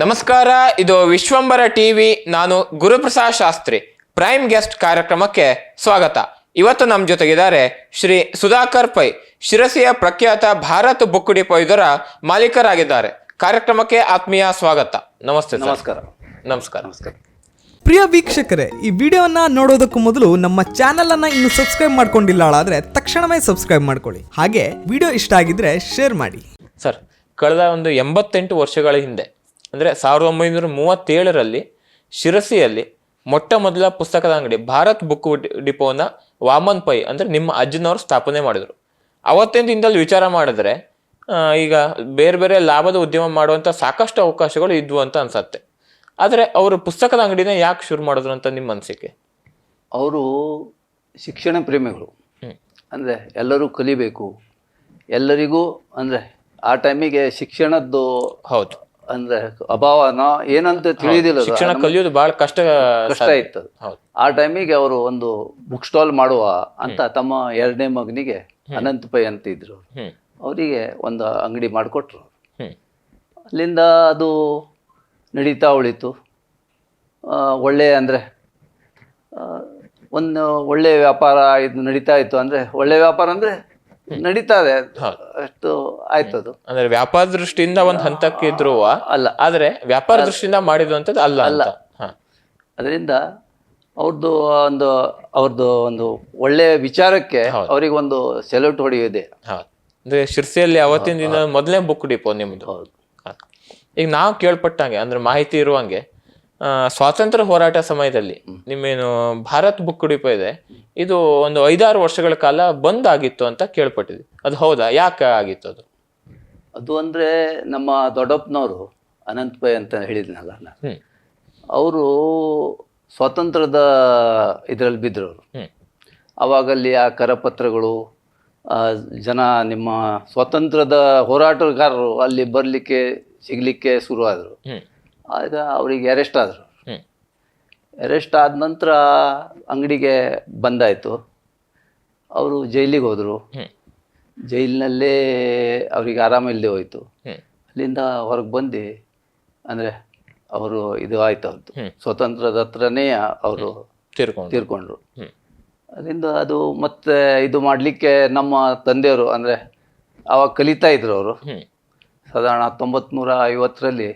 ನಮಸ್ಕಾರ ಇದು ವಿಶ್ವಂಬರ ಟಿವಿ ನಾನು ಗುರುಪ್ರಸಾದ್ ಶಾಸ್ತ್ರಿ. ಪ್ರೈಮ್ ಗೆಸ್ಟ್ ಕಾರ್ಯಕ್ರಮಕ್ಕೆ ಸ್ವಾಗತ. ಇವತ್ತು ನಮ್ಮ ಜೊತೆಗಿದ್ದಾರೆ ಶ್ರೀ ಸುಧಾಕರ್ ಪೈ. ಶಿರಸಿಯ ಪ್ರಖ್ಯಾತ ಭಾರತ್ ಬುಕ್ ಡಿಪೋ ಇದರ ಮಾಲೀಕರಾಗಿದ್ದಾರೆ. ಕಾರ್ಯಕ್ರಮಕ್ಕೆ ಆತ್ಮೀಯ ಸ್ವಾಗತ. ನಮಸ್ತೆ ಸರ್. ನಮಸ್ಕಾರ. ನಮಸ್ಕಾರ. ನಮಸ್ಕಾರ. ಪ್ರಿಯ ವೀಕ್ಷಕರೇ ಈ ವಿಡಿಯೋನ ನೋಡೋದಕ್ಕೂ ಮೊದಲು ನಮ್ಮ ಚಾನೆಲ್ ಅನ್ನ ಇನ್ನು ಸಬ್ಸ್ಕ್ರೈಬ್ ಮಾಡ್ಕೊಂಡಿಲ್ಲ ಆದ್ರೆ ತಕ್ಷಣವೇ ಸಬ್ಸ್ಕ್ರೈಬ್ ಮಾಡ್ಕೊಳ್ಳಿ. ಹಾಗೆ ವಿಡಿಯೋ ಇಷ್ಟ ಆಗಿದ್ರೆ ಶೇರ್ ಮಾಡಿ. ಸರ್ ಕಳೆದ ಒಂದು ಎಂಬತ್ತೆಂಟು ವರ್ಷಗಳ ಹಿಂದೆ ಅಂದರೆ ಸಾವಿರದ ಒಂಬೈನೂರ ಮೂವತ್ತೇಳರಲ್ಲಿ ಶಿರಸಿಯಲ್ಲಿ ಮೊಟ್ಟ ಮೊದಲ ಪುಸ್ತಕದ ಅಂಗಡಿ ಭಾರತ್ ಬುಕ್ ಡಿಪೋನ ವಾಮನ್ ಪೈ ಅಂದರೆ ನಿಮ್ಮ ಅಜ್ಜನವರು ಸ್ಥಾಪನೆ ಮಾಡಿದರು. ಅವತ್ತಿನ ದಿನದಲ್ಲಿ ವಿಚಾರ ಮಾಡಿದ್ರೆ ಈಗ ಬೇರೆ ಬೇರೆ ಲಾಭದ ಉದ್ಯಮ ಮಾಡುವಂಥ ಸಾಕಷ್ಟು ಅವಕಾಶಗಳು ಇದ್ವು ಅಂತ ಅನ್ಸತ್ತೆ. ಆದರೆ ಅವರು ಪುಸ್ತಕದ ಅಂಗಡಿನ ಯಾಕೆ ಶುರು ಮಾಡಿದ್ರು ಅಂತ ನಿಮ್ಮ ಅನಿಸಿಕೆ? ಅವರು ಶಿಕ್ಷಣ ಪ್ರೇಮಿಗಳು. ಅಂದರೆ ಎಲ್ಲರೂ ಕಲಿಬೇಕು. ಎಲ್ಲರಿಗೂ ಅಂದರೆ ಆ ಟೈಮಿಗೆ ಶಿಕ್ಷಣದ್ದು ಹೌದು. ಅಂದರೆ ಅಭಾವನ ಏನಂತ ತಿಳಿದಿಲ್ಲ. ಶಿಕ್ಷಣ ಕಲಿಯೋದು ಬಹಳ ಕಷ್ಟ ಕಷ್ಟ ಇತ್ತು. ಆ ಟೈಮಿಗೆ ಅವರು ಒಂದು ಬುಕ್ ಸ್ಟಾಲ್ ಮಾಡುವ ಅಂತ ತಮ್ಮ ಎರಡನೇ ಮಗನಿಗೆ ಅನಂತ ಪೈ ಅಂತ ಇದ್ರು ಅವರಿಗೆ ಒಂದು ಅಂಗಡಿ ಮಾಡಿಕೊಟ್ರು. ಅಲ್ಲಿಂದ ಅದು ನಡೀತಾ ಉಳಿತು. ಒಳ್ಳೆ ಅಂದರೆ ಒಂದು ಒಳ್ಳೆ ವ್ಯಾಪಾರ ಇದು ನಡೀತಾ ಇತ್ತು ಅಂದರೆ ಒಳ್ಳೆ ವ್ಯಾಪಾರ ಅಂದರೆ ನಡೀತಾ ಇದೆ. ಅಷ್ಟು ಆಯ್ತು ಅದು ಅಂದ್ರೆ ವ್ಯಾಪಾರ ದೃಷ್ಟಿಯಿಂದ ಒಂದ್ ಹಂತಕ್ಕೆ ಇದ್ರು ಅಲ್ಲ. ಆದ್ರೆ ವ್ಯಾಪಾರ ದೃಷ್ಟಿಯಿಂದ ಮಾಡಿರುವಂತದ್ದು ಅಲ್ಲ ಅಲ್ಲ. ಅದರಿಂದ ಅವ್ರದ್ದು ಒಂದು ಅವ್ರದ್ದು ಒಂದು ಒಳ್ಳೆ ವಿಚಾರಕ್ಕೆ ಅವ್ರಿಗೆ ಒಂದು ಸೆಲ್ಯೂಟ್ ಹೊಡೆಯೋದೆ ಅಂದ್ರೆ ಶಿರ್ಸಿಯಲ್ಲಿ ಅವತ್ತಿನ ದಿನ ಮೊದಲನೇ ಬುಕ್ ಡಿಪೋ ನಿಮ್ದು. ಹೌದು. ಈಗ ನಾವು ಕೇಳ್ಪಟ್ಟಂಗೆ ಅಂದ್ರೆ ಮಾಹಿತಿ ಇರುವಂಗೆ ಸ್ವಾತಂತ್ರ್ಯ ಹೋರಾಟ ಸಮಯದಲ್ಲಿ ನಿಮ್ಮೇನು ಭಾರತ್ ಬುಕ್ ಡಿಪೋ ಇದೆ. ಇದು ಒಂದು ಐದಾರು ವರ್ಷಗಳ ಕಾಲ ಬಂದ್ ಆಗಿತ್ತು ಅಂತ ಕೇಳ್ಪಟ್ಟಿದ್ವಿ. ಅದು ಹೌದಾ? ಯಾಕೆ ಆಗಿತ್ತು ಅದು? ಅದು ಅಂದರೆ ನಮ್ಮ ದೊಡ್ಡಪ್ಪನವರು ಅನಂತ್ ಪೈ ಅಂತ ಹೇಳಿದ್ನಲ್ಲ ಅವರು ಸ್ವಾತಂತ್ರ್ಯದ ಇದರಲ್ಲಿ ಬಿದ್ದರು ಅವರು ಹ್ಮ್ ಆ ಕರಪತ್ರಗಳು ಜನ ನಿಮ್ಮ ಸ್ವಾತಂತ್ರ್ಯದ ಹೋರಾಟಗಾರರು ಅಲ್ಲಿ ಬರಲಿಕ್ಕೆ ಸಿಗಲಿಕ್ಕೆ ಶುರುವಾದರು. ಆಗ ಅವರಿಗೆ ಅರೆಸ್ಟ್ ಆದರು. ಅರೆಸ್ಟ್ ಆದ ನಂತರ ಅಂಗಡಿಗೆ ಬಂದಾಯಿತು. ಅವರು ಜೈಲಿಗೆ ಹೋದರು. ಜೈಲಿನಲ್ಲೇ ಅವರಿಗೆ ಆರಾಮಿಲ್ಲದೆ ಹೋಯಿತು. ಅಲ್ಲಿಂದ ಹೊರಗೆ ಬಂದು ಅಂದರೆ ಅವರು ಇದು ಆಯ್ತು ಅವ್ರದ್ದು. ಸ್ವತಂತ್ರದ ಹತ್ರನೇ ಅವರು ತೀರ್ಕೊಂಡು ತೀರ್ಕೊಂಡ್ರು. ಅದರಿಂದ ಅದು ಮತ್ತೆ ಇದು ಮಾಡಲಿಕ್ಕೆ ನಮ್ಮ ತಂದೆಯವರು ಅಂದರೆ ಅವಾಗ ಕಲಿತಾ ಇದ್ರು ಅವರು. ಸಾಧಾರಣ ಹತ್ತೊಂಬತ್ತು ನೂರ ಐವತ್ತರಲ್ಲಿ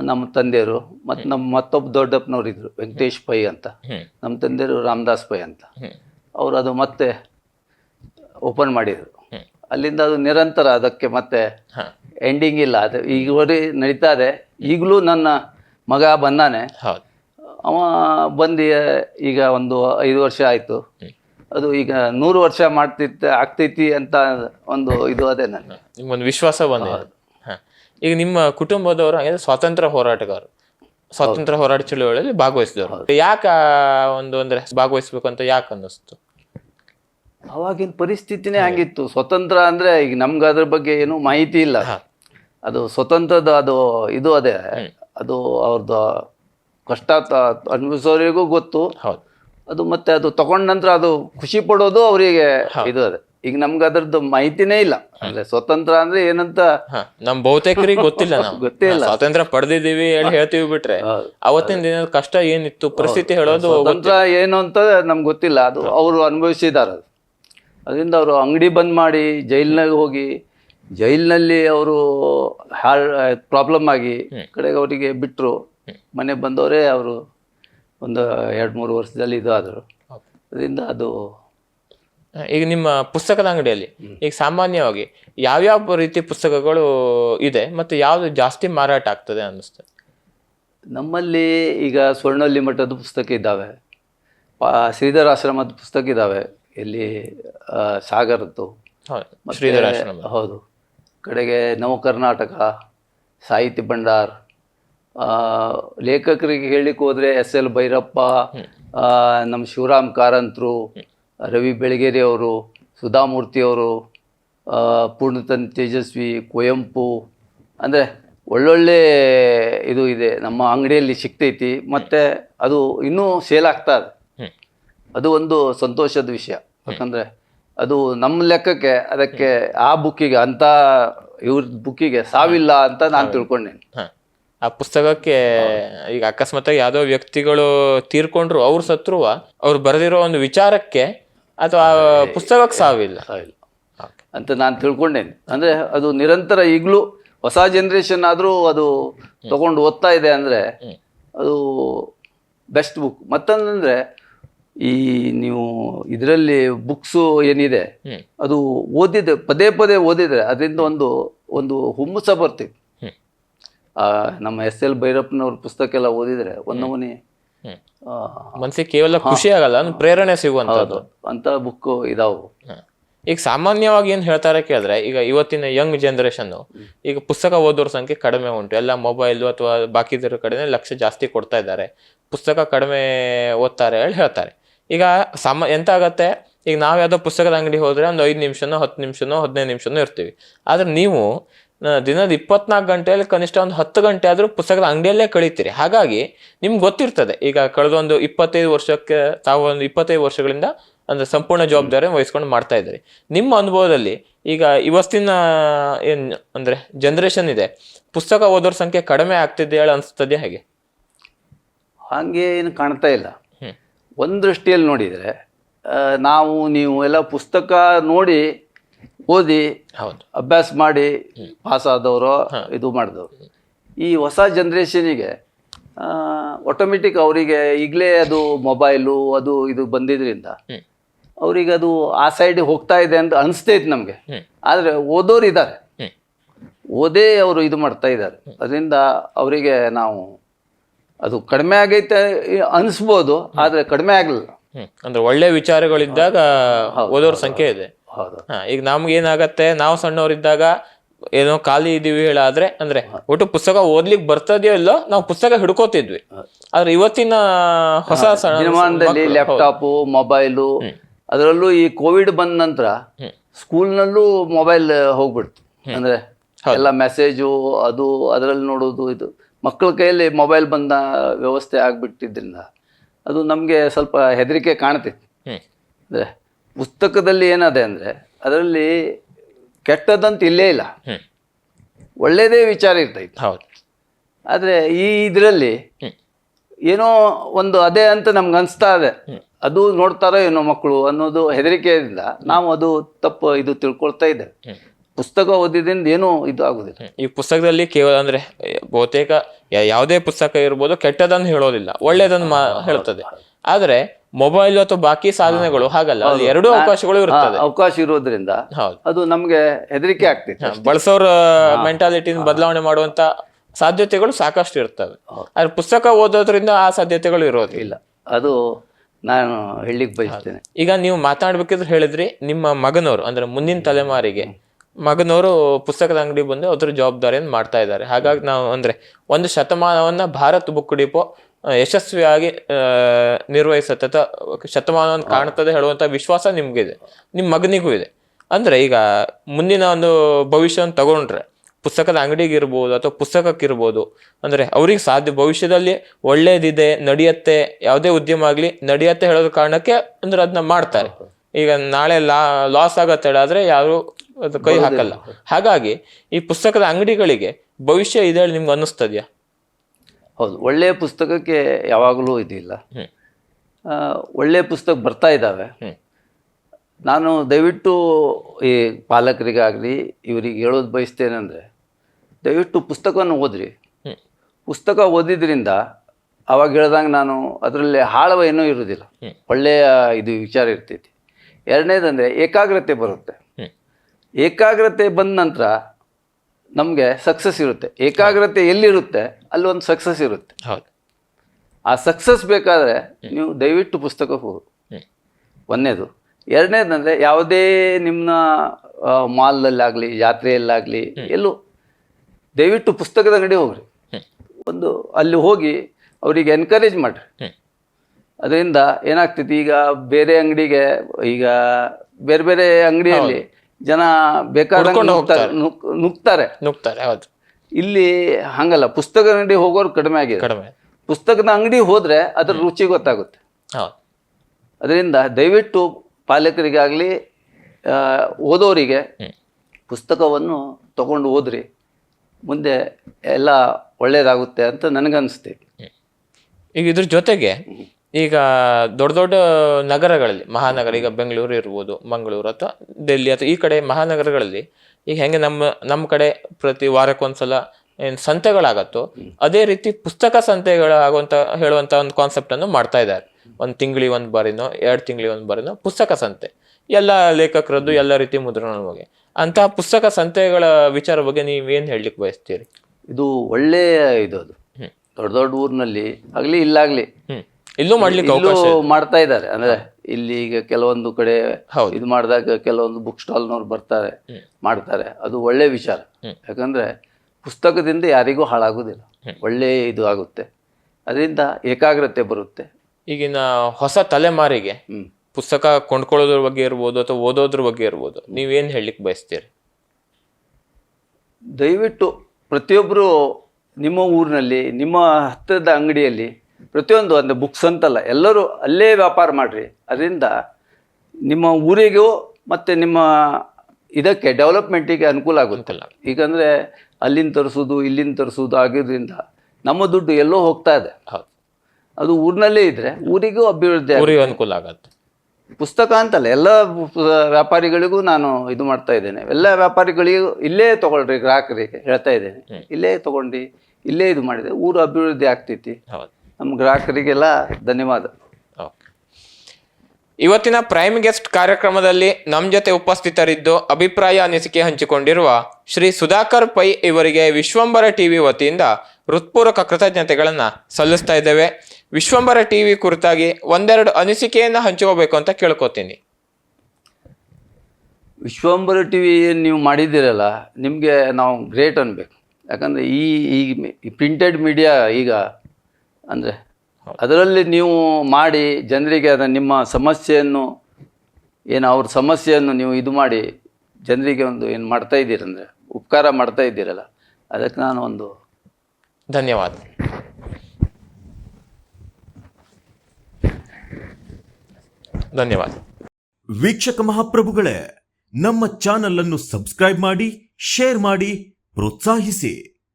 ನಮ್ಮ ತಂದೆಯವರು ಮತ್ತು ನಮ್ಮ ಮತ್ತೊಬ್ಬ ದೊಡ್ಡಪ್ಪನವ್ರು ಇದ್ರು ವೆಂಕಟೇಶ್ ಪೈ ಅಂತ. ನಮ್ಮ ತಂದೆಯವರು ರಾಮದಾಸ್ ಪೈ ಅಂತ. ಅವ್ರು ಅದು ಮತ್ತೆ ಓಪನ್ ಮಾಡಿದರು. ಅಲ್ಲಿಂದ ಅದು ನಿರಂತರ ಅದಕ್ಕೆ ಮತ್ತೆ ಎಂಡಿಂಗ್ ಇಲ್ಲ. ಅದು ಈಗವರೆ ನಡೀತಾ ಇದೆ. ಈಗಲೂ ನನ್ನ ಮಗ ಬಂದಾನೆ. ಅವ ಬಂದಿ ಈಗ ಒಂದು ಐದು ವರ್ಷ ಆಯಿತು. ಅದು ಈಗ ನೂರು ವರ್ಷ ಮಾಡ್ತಿತ್ತು ಆಗ್ತೈತಿ ಅಂತ ಒಂದು ಇದು ಅದೇ ನನಗೆ. ನಿಮ್ಗೊಂದು ವಿಶ್ವಾಸ ಬಂದಿದೆ. ಹ. ಈಗ ನಿಮ್ಮ ಕುಟುಂಬದವರು ಹಾಗೆ ಸ್ವಾತಂತ್ರ್ಯ ಹೋರಾಟಗಾರರು. ಸ್ವಾತಂತ್ರ್ಯ ಹೋರಾಟ ಚಳುವಳಿಯಲ್ಲಿ ಭಾಗವಹಿಸಿದವರು. ಯಾಕೆ ಒಂದು ಅಂದ್ರೆ ಭಾಗವಹಿಸ್ಬೇಕು ಅಂತ ಯಾಕೆ ಅನ್ನಿಸ್ತು? ಅವಾಗಿನ ಪರಿಸ್ಥಿತಿನೇ ಆಗಿತ್ತು ಸ್ವತಂತ್ರ ಅಂದ್ರೆ ಈಗ ನಮ್ಗೆ ಅದ್ರ ಬಗ್ಗೆ ಏನು ಮಾಹಿತಿ ಇಲ್ಲ. ಅದು ಸ್ವತಂತ್ರದ ಅದು ಇದು ಅದೇ. ಅದು ಅವ್ರದ್ದು ಕಷ್ಟ ಅನುಭವಿಸೋರಿಗೂ ಗೊತ್ತು. ಹೌದು. ಅದು ಮತ್ತೆ ಅದು ತಗೊಂಡ ನಂತರ ಅದು ಖುಷಿ ಪಡೋದು ಅವರಿಗೆ ಇದು ಅದೇ. ಈಗ ನಮ್ಗೆ ಅದ್ರದ್ದು ಮಾಹಿತಿನೇ ಇಲ್ಲ. ಅಂದ್ರೆ ಸ್ವತಂತ್ರ ಅಂದ್ರೆ ಏನಂತ ನಮ್ ಬಹುತೇಕರಿಗೆ ಗೊತ್ತಿಲ್ಲ ನಾವು. ಗೊತ್ತೇ ಇಲ್ಲ. ಸ್ವಾತಂತ್ರ್ಯ ಪಡೆದಿದ್ದೀವಿ ಹೇಳಿ ಹೇಳ್ತೀವಿ ಬಿಟ್ರೆ. ಅವತ್ತಿನ ದಿನದ ಕಷ್ಟ ಏನಿತ್ತು ಪರಿಸ್ಥಿತಿ ಹೇಳೋದು ಸ್ವತಂತ್ರ ಏನು ಅಂತ ನಮ್ಗೆ ಗೊತ್ತಿಲ್ಲ. ಅದು ಅವರು ಅನುಭವಿಸಿದ್ದಾರೆ ಅದು. ಅದರಿಂದ ಅವರು ಅಂಗಡಿ ಬಂದ್ ಮಾಡಿ ಜೈಲ್ನಾಗ ಹೋಗಿ ಜೈಲಿನಲ್ಲಿ ಅವರು ಪ್ರಾಬ್ಲಮ್ ಆಗಿ ಕಡೆಗೆ ಅವರಿಗೆ ಬಿಟ್ಟರು ಮನೆ ಬಂದವರೇ ಅವರು ಒಂದು ಎರಡು ಮೂರು ವರ್ಷದಲ್ಲಿ ಇದು ಆದರು ಅದರಿಂದ ಅದು ಈಗ ನಿಮ್ಮ ಪುಸ್ತಕದ ಅಂಗಡಿಯಲ್ಲಿ. ಈಗ ಸಾಮಾನ್ಯವಾಗಿ ಯಾವ್ಯಾವ ರೀತಿ ಪುಸ್ತಕಗಳು ಇದೆ ಮತ್ತು ಯಾವುದು ಜಾಸ್ತಿ ಮಾರಾಟ ಆಗ್ತದೆ ಅನ್ನಿಸ್ತದೆ ನಮ್ಮಲ್ಲಿ ಈಗ ಸ್ವರ್ಣಲ್ಲಿ ಮಠದ ಪುಸ್ತಕ ಇದ್ದಾವೆ. ಶ್ರೀಧರ ಆಶ್ರಮದ ಪುಸ್ತಕ ಇದ್ದಾವೆ. ಇಲ್ಲಿ ಸಾಗರದ್ದು. ಶ್ರೀಧರ ಆಶ್ರಮ. ಹೌದು. ಕಡೆಗೆ ನವ ಕರ್ನಾಟಕ ಸಾಹಿತ್ಯ ಭಂಡಾರ್. ಲೇಖಕರಿಗೆ ಹೇಳಿಕ್ಕೆ ಹೋದರೆ ಎಸ್ ಎಲ್ ಭೈರಪ್ಪ ನಮ್ಮ ಶಿವರಾಮ್ ಕಾರಂತರು ರವಿ ಬೆಳಗೇರಿ ಅವರು ಸುಧಾಮೂರ್ತಿ ಅವರು ಪೂರ್ಣತನ್ ತೇಜಸ್ವಿ ಕುವೆಂಪು ಅಂದರೆ ಒಳ್ಳೊಳ್ಳೆ ಇದು ಇದೆ. ನಮ್ಮ ಅಂಗಡಿಯಲ್ಲಿ ಸಿಗ್ತೈತಿ ಮತ್ತು ಅದು ಇನ್ನೂ ಸೇಲ್ ಆಗ್ತಾ ಇದೆ. ಅದು ಒಂದು ಸಂತೋಷದ ವಿಷಯ. ಯಾಕಂದರೆ ಅದು ನಮ್ಮ ಲೆಕ್ಕಕ್ಕೆ ಅದಕ್ಕೆ ಆ ಬುಕ್ಕಿಗೆ ಅಂತ ಇವ್ರ ಬುಕ್ಕಿಗೆ ಸಾವಿಲ್ಲ ಅಂತ ನಾನು ತಿಳ್ಕೊಂಡೇನೆ. ಆ ಪುಸ್ತಕಕ್ಕೆ ಈಗ ಅಕಸ್ಮಾತ್ ಯಾವುದೋ ವ್ಯಕ್ತಿಗಳು ತೀರ್ಕೊಂಡ್ರು ಅವ್ರ ಸತ್ರುವ ಅವ್ರು ಬರೆದಿರೋ ಒಂದು ವಿಚಾರಕ್ಕೆ ಅಥವಾ ಆ ಪುಸ್ತಕಕ್ಕೆ ಸಾವಿಲ್ಲ. ಅಂತ ನಾನು ತಿಳ್ಕೊಂಡೇನೆ. ಅಂದರೆ ಅದು ನಿರಂತರ ಈಗಲೂ ಹೊಸ ಜನ್ರೇಷನ್ ಆದರೂ ಅದು ತಗೊಂಡು ಓದ್ತಾ ಇದೆ ಅಂದರೆ ಅದು ಬೆಸ್ಟ್ ಬುಕ್ ಮತ್ತಂದ್ರೆ ಈ ನೀವು ಇದರಲ್ಲಿ ಬುಕ್ಸು ಏನಿದೆ ಅದು ಓದಿದೆ ಪದೇ ಪದೇ ಓದಿದರೆ ಅದರಿಂದ ಒಂದು ಒಂದು ಹುಮ್ಮಸ ಬರ್ತಿತ್ತು. ನಮ್ಮ ಎಸ್ ಎಲ್ ಭೈರಪ್ಪನವ್ರ ಪುಸ್ತಕ ಎಲ್ಲ ಓದಿದರೆ ಒಂದು ಮನಸ್ಸಿಗೆ ಕೇವಲ ಖುಷಿ ಆಗಲ್ಲ ಪ್ರೇರಣೆ ಸಿಗುವಂತದ್ದು ಅಂತ ಬುಕ್ ಇದಾವು. ಈಗ ಸಾಮಾನ್ಯವಾಗಿ ಏನ್ ಹೇಳ್ತಾರೆ ಕೇಳಿದ್ರೆ ಈಗ ಇವತ್ತಿನ ಯಂಗ್ ಜನರೇಷನ್ ಈಗ ಪುಸ್ತಕ ಓದೋರ್ ಸಂಖ್ಯೆ ಕಡಿಮೆ ಉಂಟು. ಎಲ್ಲ ಮೊಬೈಲ್ ಅಥವಾ ಬಾಕಿದರ ಕಡೆನೆ ಲಕ್ಷ್ಯ ಜಾಸ್ತಿ ಕೊಡ್ತಾ ಇದ್ದಾರೆ. ಪುಸ್ತಕ ಕಡಿಮೆ ಓದ್ತಾರೆ ಹೇಳಿ ಹೇಳ್ತಾರೆ. ಈಗ ಸಾಮ ಎಂತ ಆಗತ್ತೆ? ಈಗ ನಾವ್ ಯಾವ್ದೋ ಪುಸ್ತಕದ ಅಂಗಡಿ ಹೋದ್ರೆ ಒಂದು ಐದು ನಿಮಿಷನೋ ಹತ್ತು ನಿಮಿಷನೋ ಹದಿನೈದು ನಿಮಿಷನೋ ಇರ್ತೀವಿ. ಆದ್ರೆ ನೀವು ದಿನದ ಇಪ್ಪತ್ನಾಲ್ಕು ಗಂಟೆಯಲ್ಲಿ ಕನಿಷ್ಠ ಒಂದು ಹತ್ತು ಗಂಟೆ ಆದರೂ ಪುಸ್ತಕದ ಅಂಗಡಿಯಲ್ಲೇ ಕಳೀತೀರಿ. ಹಾಗಾಗಿ ನಿಮ್ಗೆ ಗೊತ್ತಿರ್ತದೆ ಈಗ ಕಳೆದ ಒಂದು ಇಪ್ಪತ್ತೈದು ವರ್ಷಕ್ಕೆ ತಾವು ಒಂದು ಇಪ್ಪತ್ತೈದು ವರ್ಷಗಳಿಂದ ಅಂದರೆ ಸಂಪೂರ್ಣ ಜವಾಬ್ದಾರಿ ವಹಿಸ್ಕೊಂಡು ಮಾಡ್ತಾ ಇದ್ದೀರಿ. ನಿಮ್ಮ ಅನುಭವದಲ್ಲಿ ಈಗ ಇವತ್ತಿನ ಏನು ಅಂದ್ರೆ ಜನರೇಷನ್ ಇದೆ ಪುಸ್ತಕ ಓದೋರ ಸಂಖ್ಯೆ ಕಡಿಮೆ ಆಗ್ತಿದೆ ಹೇಳಿ ಅನಿಸ್ತದೆ ಹೇಗೆ? ಹಾಗೆ ಏನು ಕಾಣ್ತಾ ಇಲ್ಲ. ಒಂದು ದೃಷ್ಟಿಯಲ್ಲಿ ನೋಡಿದರೆ ನಾವು ನೀವು ಎಲ್ಲ ಪುಸ್ತಕ ನೋಡಿ ಓದಿ ಹೌದು. ಅಭ್ಯಾಸ ಮಾಡಿ ಪಾಸ್ ಆದವರು ಇದು ಮಾಡಿದವರು. ಈ ಹೊಸ ಜನ್ರೇಷನಿಗೆ ಆಟೋಮೆಟಿಕ್ ಅವರಿಗೆ ಈಗಲೇ ಅದು ಮೊಬೈಲು ಅದು ಇದು ಬಂದಿದ್ರಿಂದ ಅವ್ರಿಗೆ ಅದು ಆ ಸೈಡ್ ಹೋಗ್ತಾ ಇದೆ ಅಂತ ಅನಿಸ್ತೈತೆ ನಮಗೆ. ಹ್ಮ್. ಆದರೆ ಓದೋರು ಇದ್ದಾರೆ. ಓದೇ ಅವರು ಇದು ಮಾಡ್ತಾ ಇದ್ದಾರೆ. ಅದರಿಂದ ಅವರಿಗೆ ನಾವು ಅದು ಕಡಿಮೆ ಆಗೈತೆ ಅನಿಸ್ಬೋದು ಆದರೆ ಕಡಿಮೆ ಆಗಲಿಲ್ಲ. ಅಂದ್ರೆ ಒಳ್ಳೆ ವಿಚಾರಗಳಿದ್ದಾಗ ಓದೋರ ಸಂಖ್ಯೆ ಇದೆ. ಹೌದು. ಈಗ ನಮ್ಗೆ ಏನಾಗತ್ತೆ ನಾವು ಸಣ್ಣವರಿದ್ದಾಗ ಏನೋ ಖಾಲಿ ಇದೀವಿ ಹೇಳಾದ್ರೆ ಅಂದ್ರೆ ಒಟ್ಟು ಪುಸ್ತಕ ಓದ್ಲಿಕ್ಕೆ ಬರ್ತದೆಯೋ ಇಲ್ಲೋ ನಾವು ಪುಸ್ತಕ ಹಿಡ್ಕೋತಿದ್ವಿ. ಆದ್ರೆ ಇವತ್ತಿನ ಹೊಸ ಲ್ಯಾಪ್ಟಾಪ್ ದಿನಮಾನದಲ್ಲಿ ಲ್ಯಾಪ್ಟಾಪು ಮೊಬೈಲು ಅದರಲ್ಲೂ ಈ ಕೋವಿಡ್ ಬಂದ ನಂತರ. ಸ್ಕೂಲ್ನಲ್ಲೂ ಮೊಬೈಲ್ ಹೋಗ್ಬಿಡ್ತು. ಅಂದ್ರೆ ಎಲ್ಲ ಮೆಸೇಜು ಅದು ಅದರಲ್ಲಿ ನೋಡೋದು ಇದು. ಮಕ್ಕಳ ಕೈಯಲ್ಲಿ ಮೊಬೈಲ್ ಬಂದ ವ್ಯವಸ್ಥೆ ಆಗ್ಬಿಟ್ಟಿದ್ರಿಂದ ಅದು ನಮಗೆ ಸ್ವಲ್ಪ ಹೆದರಿಕೆ ಕಾಣ್ತೈತಿ ಅಂದ್ರೆ ಅಂದರೆ ಪುಸ್ತಕದಲ್ಲಿ ಏನದೆ ಅಂದರೆ ಅದರಲ್ಲಿ ಕೆಟ್ಟದಂತ ಇಲ್ಲೇ ಇಲ್ಲ. ಒಳ್ಳೇದೇ ಒಳ್ಳೆಯದೇ ವಿಚಾರ ಇರ್ತೈತೆ ಹೌದು. ಆದರೆ ಈ ಇದರಲ್ಲಿ ಏನೋ ಒಂದು ಅದೇ ಅಂತ ನಮ್ಗೆ ಅನಿಸ್ತಾ ಇದೆ. ಅದು ನೋಡ್ತಾರೋ ಏನೋ ಮಕ್ಕಳು ಅನ್ನೋದು ಹೆದರಿಕೆಯಿಂದ ನಾವು ಅದು ತಪ್ಪು ಇದು ತಿಳ್ಕೊಳ್ತಾ ಇದ್ದೇವೆ. ಪುಸ್ತಕ ಓದಿದಿಂದ ಏನೂ ಇದು ಆಗುದಿಲ್ಲ. ಈ ಪುಸ್ತಕದಲ್ಲಿ ಕೇವಲ ಅಂದ್ರೆ ಬಹುತೇಕ ಯಾವುದೇ ಪುಸ್ತಕ ಇರ್ಬೋದು ಕೆಟ್ಟದನ್ನು ಹೇಳೋದಿಲ್ಲ. ಒಳ್ಳೇದನ್ನು ಮಾ ಹೇಳ್ತದೆ ಆದ್ರೆ ಮೊಬೈಲ್ ಅಥವಾ ಬಾಕಿ ಸಾಧನೆಗಳು ಹಾಗಲ್ಲ ಅಲ್ಲಿ ಎರಡು ಅವಕಾಶಗಳು ಇರುತ್ತದೆ ಅವಕಾಶ ಇರೋದ್ರಿಂದ ಅದು ನಮಗೆ ಹೆದರಿಕೆ ಆಗ್ತಿತ್ತು ಬಳಸೋರ ಮೆಂಟಾಲಿಟಿ ಬದಲಾವಣೆ ಮಾಡುವಂತ ಸಾಧ್ಯತೆಗಳು ಸಾಕಷ್ಟು ಇರ್ತವೆ. ಆದ್ರೆ ಪುಸ್ತಕ ಓದೋದ್ರಿಂದ ಆ ಸಾಧ್ಯತೆಗಳು ಇರೋದಿಲ್ಲ. ಅದು ನಾನು ಹೇಳಲಿಕ್ಕೆ ಬಯಸ್ತೇನೆ. ಈಗ ನೀವು ಮಾತಾಡ್ಬೇಕಿದ್ರೆ ಹೇಳಿದ್ರಿ ನಿಮ್ಮ ಮಗನವರು ಅಂದ್ರೆ ಮುಂದಿನ ತಲೆಮಾರಿಗೆ ಮಗನವರು ಪುಸ್ತಕದ ಅಂಗಡಿ ಬಂದು ಅದ್ರ ಜವಾಬ್ದಾರಿಯನ್ನು ಮಾಡ್ತಾ ಇದ್ದಾರೆ. ಹಾಗಾಗಿ ನಾವು ಅಂದ್ರೆ ಒಂದು ಶತಮಾನವನ್ನ ಭಾರತ್ ಬುಕ್ ಡಿಪೋ ಯಶಸ್ವಿಯಾಗಿ ನಿರ್ವಹಿಸುತ್ತೆ ಅಥವಾ ಶತಮಾನವನ್ನು ಕಾಣ್ತದೆ ಹೇಳುವಂತ ವಿಶ್ವಾಸ ನಿಮ್ಗಿದೆ. ನಿಮ್ಮ ಮಗನಿಗೂ ಇದೆ. ಅಂದ್ರೆ ಈಗ ಮುಂದಿನ ಒಂದು ಭವಿಷ್ಯವನ್ನು ತಗೊಂಡ್ರೆ ಪುಸ್ತಕದ ಅಂಗಡಿಗೆ ಇರ್ಬೋದು ಅಥವಾ ಪುಸ್ತಕಕ್ಕಿರ್ಬೋದು ಅಂದ್ರೆ ಅವ್ರಿಗೆ ಸಾಧ್ಯ ಭವಿಷ್ಯದಲ್ಲಿ ಒಳ್ಳೇದಿದೆ ನಡೆಯತ್ತೆ ಯಾವುದೇ ಉದ್ಯಮ ಆಗಲಿ ನಡೆಯತ್ತೆ ಹೇಳೋದ ಕಾರಣಕ್ಕೆ ಅಂದ್ರೆ ಅದನ್ನ ಮಾಡ್ತಾರೆ. ಈಗ ನಾಳೆ ಲಾ ಲಾಸ್ ಆಗತ್ತೆ ಹೇಳಾದ್ರೆ ಯಾರು ಅದು ಕೈ ಹಾಕಲ್ಲ. ಹಾಗಾಗಿ ಈ ಪುಸ್ತಕದ ಅಂಗಡಿಗಳಿಗೆ ಭವಿಷ್ಯ ಇದೆ ಹೇಳಿ ನಿಮ್ಗೆ ಅನ್ನಿಸ್ತದ್ಯಾ? ಹೌದು ಒಳ್ಳೆಯ ಪುಸ್ತಕಕ್ಕೆ ಯಾವಾಗಲೂ ಇದಿಲ್ಲ. ಒಳ್ಳೆಯ ಪುಸ್ತಕ ಬರ್ತಾ ಇದ್ದಾವೆ. ನಾನು ದಯವಿಟ್ಟು ಈ ಪಾಲಕರಿಗಾಗಲಿ ಇವರಿಗೆ ಹೇಳೋದು ಬಯಸ್ತೇನೆಂದರೆ ದಯವಿಟ್ಟು ಪುಸ್ತಕವನ್ನು ಓದ್ರಿ. ಪುಸ್ತಕ ಓದಿದ್ರಿಂದ ಅವಾಗ ಹೇಳ್ದಂಗೆ ನಾನು ಅದರಲ್ಲಿ ಹಾಳವ ಏನೂ ಇರೋದಿಲ್ಲ. ಒಳ್ಳೆಯ ಇದು ವಿಚಾರ ಇರ್ತೈತಿ. ಎರಡನೇದಂದರೆ ಏಕಾಗ್ರತೆ ಬರುತ್ತೆ. ಏಕಾಗ್ರತೆ ಬಂದ ನಂತರ ನಮಗೆ ಸಕ್ಸಸ್ ಇರುತ್ತೆ. ಏಕಾಗ್ರತೆ ಎಲ್ಲಿರುತ್ತೆ? ಅಲ್ಲಿ ಒಂದು ಸಕ್ಸಸ್ ಇರುತ್ತೆ. ಹೌದು. ಆ ಸಕ್ಸಸ್ ಬೇಕಾದರೆ ನೀವು ದಯವಿಟ್ಟು ಪುಸ್ತಕಕ್ಕೆ ಹೋಗು ಒಂದೇದು ಎರಡನೇದಂದರೆ ಯಾವುದೇ ನಿಮ್ಮ ಮಾಲಲ್ಲಾಗಲಿ ಜಾತ್ರೆಯಲ್ಲಾಗಲಿ ಎಲ್ಲೂ ದಯವಿಟ್ಟು ಪುಸ್ತಕದ ಅಂಗಡಿ ಹೋಗ್ರಿ. ಒಂದು ಅಲ್ಲಿ ಹೋಗಿ ಅವರಿಗೆ ಎನ್ಕರೇಜ್ ಮಾಡಿರಿ. ಅದರಿಂದ ಏನಾಗ್ತೈತಿ? ಈಗ ಬೇರೆ ಅಂಗಡಿಗೆ ಈಗ ಬೇರೆ ಬೇರೆ ಅಂಗಡಿಯಲ್ಲಿ ಜನ ಬೇಕಾದ ನುಗ್ತಾರೆ ನುಗ್- ನುಗ್ತಾರೆ. ಹೌದು. ಇಲ್ಲಿ ಹಂಗಲ್ಲ ಪುಸ್ತಕ ಅಂಗಡಿ ಹೋಗೋರು ಕಡಿಮೆ ಆಗಿದೆ. ಕಡಿಮೆ. ಪುಸ್ತಕದ ಅಂಗಡಿ ಹೋದ್ರೆ ಅದ್ರ ರುಚಿ ಗೊತ್ತಾಗುತ್ತೆ. ಅದರಿಂದ ದಯವಿಟ್ಟು ಪಾಲಕರಿಗಾಗ್ಲಿ ಓದೋರಿಗೆ ಪುಸ್ತಕವನ್ನು ತಗೊಂಡು ಓದ್ರಿ. ಮುಂದೆ ಎಲ್ಲ ಒಳ್ಳೇದಾಗುತ್ತೆ ಅಂತ ನನಗನ್ನಿಸ್ತೇವೆ ಈಗ ಇದ್ರ ಜೊತೆಗೆ ಈಗ ದೊಡ್ಡ ದೊಡ್ಡ ನಗರಗಳಲ್ಲಿ ಮಹಾನಗರ ಈಗ ಬೆಂಗಳೂರು ಇರ್ಬೋದು ಮಂಗಳೂರು ಅಥವಾ ಡೆಲ್ಲಿ ಅಥವಾ ಈ ಕಡೆ ಮಹಾನಗರಗಳಲ್ಲಿ ಈಗ ಹೆಂಗೆ ನಮ್ಮ ನಮ್ಮ ಕಡೆ ಪ್ರತಿ ವಾರಕ್ಕೊಂದ್ಸಲ ಏನು ಸಂತೆಗಳಾಗತ್ತೋ ಅದೇ ರೀತಿ ಪುಸ್ತಕ ಸಂತೆಗಳಾಗುವಂತ ಹೇಳುವಂಥ ಒಂದು ಕಾನ್ಸೆಪ್ಟನ್ನು ಮಾಡ್ತಾ ಇದ್ದಾರೆ. ಒಂದು ತಿಂಗಳಿಗೆ ಒಂದು ಬಾರಿನೋ ಎರಡು ತಿಂಗಳಿಗೆ ಒಂದು ಬಾರಿನೋ ಪುಸ್ತಕ ಸಂತೆ. ಎಲ್ಲ ಲೇಖಕರದ್ದು ಎಲ್ಲ ರೀತಿ ಮುದ್ರಣ ಬಗ್ಗೆ ಅಂತಹ ಪುಸ್ತಕ ಸಂತೆಗಳ ವಿಚಾರ ಬಗ್ಗೆ ನೀವೇನ್ ಹೇಳಲಿಕ್ಕೆ ಬಯಸ್ತೀರಿ? ಇದು ಒಳ್ಳೆಯ ಇದು ಅದು. ದೊಡ್ಡ ದೊಡ್ಡ ಊರಿನಲ್ಲಿ ಆಗಲಿ ಇಲ್ಲಾಗಲಿ ಇಲ್ಲೂ ಮಾಡ್ಲಿಕ್ಕೆ ಅವಕಾಶ. ಮಾಡ್ತಾ ಇದ್ದಾರೆ. ಅಂದ್ರೆ ಇಲ್ಲಿ ಈಗ ಕೆಲವೊಂದು ಕಡೆ ಹೌದು. ಇದು ಮಾಡಿದಾಗ ಕೆಲವೊಂದು ಬುಕ್ ಸ್ಟಾಲ್ನವ್ರು ಬರ್ತಾರೆ ಮಾಡ್ತಾರೆ. ಅದು ಒಳ್ಳೆ ವಿಚಾರ. ಯಾಕಂದ್ರೆ ಪುಸ್ತಕದಿಂದ ಯಾರಿಗೂ ಹಾಳಾಗುದಿಲ್ಲ. ಒಳ್ಳೆ ಇದು ಆಗುತ್ತೆ. ಅದರಿಂದ ಏಕಾಗ್ರತೆ ಬರುತ್ತೆ. ಈಗಿನ ಹೊಸ ತಲೆಮಾರಿಗೆ ಹ್ಮ್. ಪುಸ್ತಕ ಕೊಂಡ್ಕೊಳ್ಳೋದ್ರ ಬಗ್ಗೆ ಇರ್ಬೋದು ಅಥವಾ ಓದೋದ್ರ ಬಗ್ಗೆ ಇರ್ಬೋದು. ನೀವೇನು ಹೇಳಲಿಕ್ಕೆ ಬಯಸ್ತೀರಿ? ದಯವಿಟ್ಟು ಪ್ರತಿಯೊಬ್ಬರು ನಿಮ್ಮ ಊರಿನಲ್ಲಿ ನಿಮ್ಮ ಹತ್ತಿರದ ಅಂಗಡಿಯಲ್ಲಿ ಪ್ರತಿಯೊಂದು ಅಂದರೆ ಬುಕ್ಸ್ ಅಂತಲ್ಲ ಎಲ್ಲರೂ ಅಲ್ಲೇ ವ್ಯಾಪಾರ ಮಾಡಿರಿ. ಅದರಿಂದ ನಿಮ್ಮ ಊರಿಗೂ ಮತ್ತು ನಿಮ್ಮ ಇದಕ್ಕೆ ಡೆವಲಪ್ಮೆಂಟಿಗೆ ಅನುಕೂಲ ಆಗುತ್ತಲ್ಲ. ಈಗಂದರೆ ಅಲ್ಲಿಂದ ತರಿಸೋದು ಇಲ್ಲಿಂದ ತರಿಸೋದು ಆಗಿದ್ರಿಂದ ನಮ್ಮ ದುಡ್ಡು ಎಲ್ಲೋ ಹೋಗ್ತಾ ಇದೆ. ಅದು ಊರಿನಲ್ಲೇ ಇದ್ದರೆ ಊರಿಗೂ ಅಭಿವೃದ್ಧಿ ಊರಿಗೂ ಅನುಕೂಲ ಆಗುತ್ತೆ. ಪುಸ್ತಕ ಅಂತಲ್ಲ ಎಲ್ಲ ವ್ಯಾಪಾರಿಗಳಿಗೂ ನಾನು ಇದು ಮಾಡ್ತಾ ಇದ್ದೇನೆ. ಎಲ್ಲ ವ್ಯಾಪಾರಿಗಳಿಗೂ ಇಲ್ಲೇ ತಗೊಳ್ರಿ ಗ್ರಾಹಕರಿಗೆ ಹೇಳ್ತಾ ಇದ್ದೇನೆ. ಇಲ್ಲೇ ತಗೊಂಡು ಇಲ್ಲೇ ಇದು ಮಾಡಿದ್ರೆ ಊರು ಅಭಿವೃದ್ಧಿ ಆಗ್ತೈತಿ. ಹೌದು. ನಮ್ಮ ಗ್ರಾಹಕರಿಗೆಲ್ಲ ಧನ್ಯವಾದ. ಓಕೆ. ಇವತ್ತಿನ ಪ್ರೈಮ್ ಗೆಸ್ಟ್ ಕಾರ್ಯಕ್ರಮದಲ್ಲಿ ನಮ್ಮ ಜೊತೆ ಉಪಸ್ಥಿತರಿದ್ದು ಅಭಿಪ್ರಾಯ ಅನಿಸಿಕೆ ಹಂಚಿಕೊಂಡಿರುವ ಶ್ರೀ ಸುಧಾಕರ್ ಪೈ ಇವರಿಗೆ ವಿಶ್ವಂಬರ ಟಿವಿ ವತಿಯಿಂದ ಹೃತ್ಪೂರ್ವಕ ಕೃತಜ್ಞತೆಗಳನ್ನು ಸಲ್ಲಿಸ್ತಾ ಇದ್ದೇವೆ. ವಿಶ್ವಂಬರ ಟಿವಿ ಕುರಿತಾಗಿ ಒಂದೆರಡು ಅನಿಸಿಕೆಯನ್ನು ಹಂಚ್ಕೋಬೇಕು ಅಂತ ಕೇಳ್ಕೊತೀನಿ. ವಿಶ್ವಂಬರ ಟಿವಿ ಏನು ನೀವು ಮಾಡಿದ್ದೀರಲ್ಲ ನಿಮಗೆ ನಾವು ಗ್ರೇಟ್ ಅನ್ಬೇಕು. ಯಾಕಂದರೆ ಈ ಈ ಪ್ರಿಂಟೆಡ್ ಮೀಡಿಯಾ ಈಗ ಅಂದರೆ ಅದರಲ್ಲಿ ನೀವು ಮಾಡಿ ಜನರಿಗೆ ಅದನ್ನು ನಿಮ್ಮ ಸಮಸ್ಯೆಯನ್ನು ಏನು ಅವ್ರ ಸಮಸ್ಯೆಯನ್ನು ನೀವು ಇದು ಮಾಡಿ ಜನರಿಗೆ ಒಂದು ಏನು ಮಾಡ್ತಾ ಇದ್ದೀರಂದರೆ ಉಪಕಾರ ಮಾಡ್ತಾ ಇದ್ದೀರಲ್ಲ ಅದಕ್ಕೆ ನಾನು ಒಂದು ಧನ್ಯವಾದ. ಧನ್ಯವಾದ. ವೀಕ್ಷಕ ಮಹಾಪ್ರಭುಗಳೇ ನಮ್ಮ ಚಾನಲ್ ಅನ್ನು ಸಬ್ಸ್ಕ್ರೈಬ್ ಮಾಡಿ ಶೇರ್ ಮಾಡಿ ಪ್ರೋತ್ಸಾಹಿಸಿ.